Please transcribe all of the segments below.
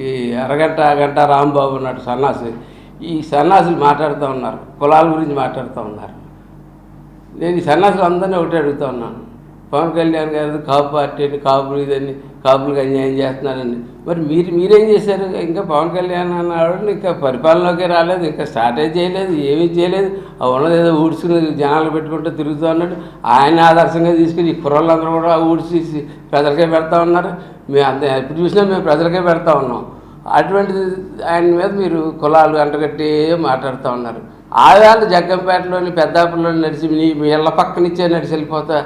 ఈ అరగంట గంట రాంబాబు నాటి సన్నాసి. ఈ సన్నాసులు మాట్లాడుతూ ఉన్నారు. కులాల గురించి మాట్లాడుతూ ఉన్నారు. నేను ఈ సన్నాసులు అందరినీ ఒకటి అడుగుతా ఉన్నాను. పవన్ కళ్యాణ్ గారు కాపు పార్టీ అని కాపులు ఇదని కాపులకు అన్యాయం చేస్తున్నారని. మరి మీరు మీరేం చేశారు? ఇంకా పవన్ కళ్యాణ్ అన్నవాడు ఇంకా పరిపాలనలోకి రాలేదు ఇంకా స్టార్టే చేయలేదు ఏమీ చేయలేదు. ఆ ఉన్నది ఏదో ఊడ్చుకుని జనాలు పెట్టుకుంటూ తిరుగుతూ ఉన్నాడు. ఆయన ఆదర్శంగా తీసుకుని ఈ కుర్రోళ్ళందరూ కూడా ఊడ్చి ప్రజలకే పెడతా ఉన్నారు. మేము అంత ఎప్పుడు చూసినా మేము ప్రజలకే పెడతా ఉన్నాం. అటువంటిది ఆయన మీద మీరు కులాలు అంటగట్టి మాట్లాడుతూ ఉన్నారు. ఆవేళ జగ్గంపేటలోని పెద్దాపుల్లోని నడిచి మీ మీ ఇళ్ళ పక్కనిచ్చే నడిచి వెళ్ళిపోతా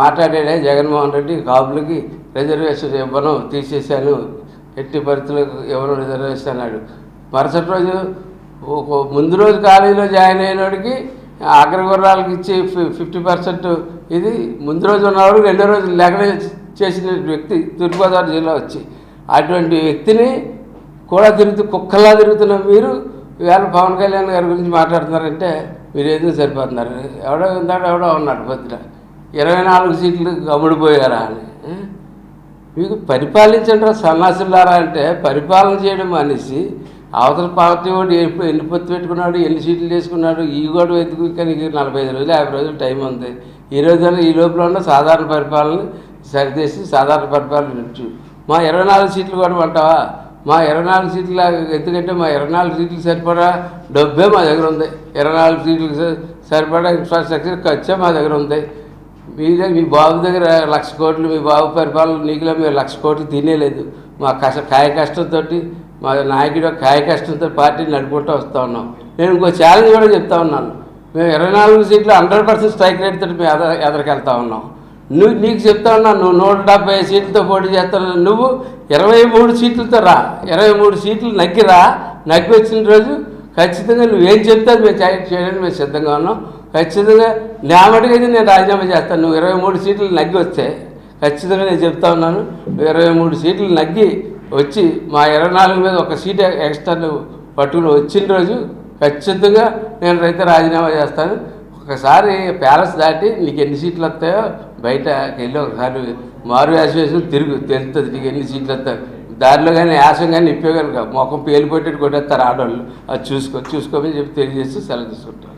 మాట్లాడాడే జగన్మోహన్ రెడ్డి కాపులకి రిజర్వేషన్ ఇవ్వను తీసేశాను ఎట్టి పరిస్థితులకు ఇవ్వను రిజర్వేషన్ అన్నాడు. మరుసటి రోజు ఒక ముందు రోజు కాలేజీలో జాయిన్ అయినోడికి అగ్రగుర్రాలకు ఇచ్చి ఫిఫ్టీ పర్సెంట్ ఇది ముందు రోజు ఉన్నవాడు రెండో రోజు లేకనే చేసిన వ్యక్తి తూర్పుగోదావరి జిల్లా వచ్చి అటువంటి వ్యక్తిని కూడా తిరుగుతూ కుక్కలా తిరుగుతున్న మీరు ఇవాళ పవన్ కళ్యాణ్ గారి గురించి మాట్లాడుతున్నారంటే మీరు ఎందుకు సరిపోతున్నారు. ఎవడో ఉందాడు ఎవడో ఉన్నాడు పొద్దున ఇరవై నాలుగు సీట్లు అమ్ముడిపోయారా అని. మీకు పరిపాలించండి సన్నాసులారా అంటే పరిపాలన చేయడం మనిషి అవతల పార్టీ వాడు ఎన్ని పొత్తు పెట్టుకున్నాడు ఎన్ని సీట్లు చేసుకున్నాడు ఈ కూడా వెతుకు కానీ నలభై ఐదు రోజులు యాభై రోజులు టైం ఉంది. ఈ రోజున ఈ లోపల ఉన్న సాధారణ పరిపాలన సరిచేసి సాధారణ పరిపాలన ఉంచు మా ఇరవై నాలుగు సీట్లు కూడా అంటావా మా ఇరవై నాలుగు సీట్ల ఎందుకంటే మా ఇరవై నాలుగు సీట్లు సరిపడా డబ్బే మా దగ్గర ఉంది. ఇరవై నాలుగు సీట్లకు సరిపడా ఇన్ఫ్రాస్ట్రక్చర్ ఖర్చే మా దగ్గర ఉంది. మీ దగ్గర మీ బాబు దగ్గర లక్ష కోట్లు మీ బాబు పరిపాలన నీకులో మేము లక్ష కోట్లు తినేలేదు. మా కష్ట కాయ కష్టంతో మా నాయకుడు కాయ కష్టంతో పార్టీని నడుపుకుంటూ వస్తూ ఉన్నాం. నేను ఇంకో ఛాలెంజ్ కూడా చెప్తా ఉన్నాను. మేము ఇరవై నాలుగు సీట్లు హండ్రెడ్ పర్సెంట్ స్ట్రైక్ రేట్ తోటి మేము ఎదరికి ఎదరికెళ్తా ఉన్నాం. నువ్వు నీకు చెప్తా ఉన్నా నువ్వు నూట డెబ్బై సీట్లతో పోటీ చేస్తాను నువ్వు ఇరవై మూడు సీట్లతో రా. ఇరవై మూడు సీట్లు నక్కిరా నగ్గి వచ్చిన రోజు ఖచ్చితంగా నువ్వేం చెప్తే మేము చేయడానికి మేము సిద్ధంగా ఉన్నాం. ఖచ్చితంగా నా మటుకైతే నేను రాజీనామా చేస్తాను. నువ్వు ఇరవై మూడు సీట్లు నగ్గి వస్తే ఖచ్చితంగా నేను చెప్తా ఉన్నాను. నువ్వు ఇరవై మూడు సీట్లు నగ్గి వచ్చి మా ఇరవై నాలుగు మీద ఒక సీట్ ఎక్స్ట్రా నువ్వు పట్టుకుని వచ్చిన రోజు ఖచ్చితంగా నేను రైతు రాజీనామా చేస్తాను. ఒకసారి ప్యాలెస్ దాటి నీకు ఎన్ని సీట్లు వస్తాయో బయట వెళ్ళి ఒకసారి మారు యాస వేసి తిరుగు. తెలుస్తుంది నీకు ఎన్ని సీట్లు వస్తాయి. దారిలో కానీ యాసం కానీ ఇప్పే కనుక మొఖం పేలిపోయేటట్టు కొట్టేస్తారు ఆడవాళ్ళు. అది చూసుకో చూసుకోమని చెప్పి తెలియజేసి సెలవు తీసుకుంటారు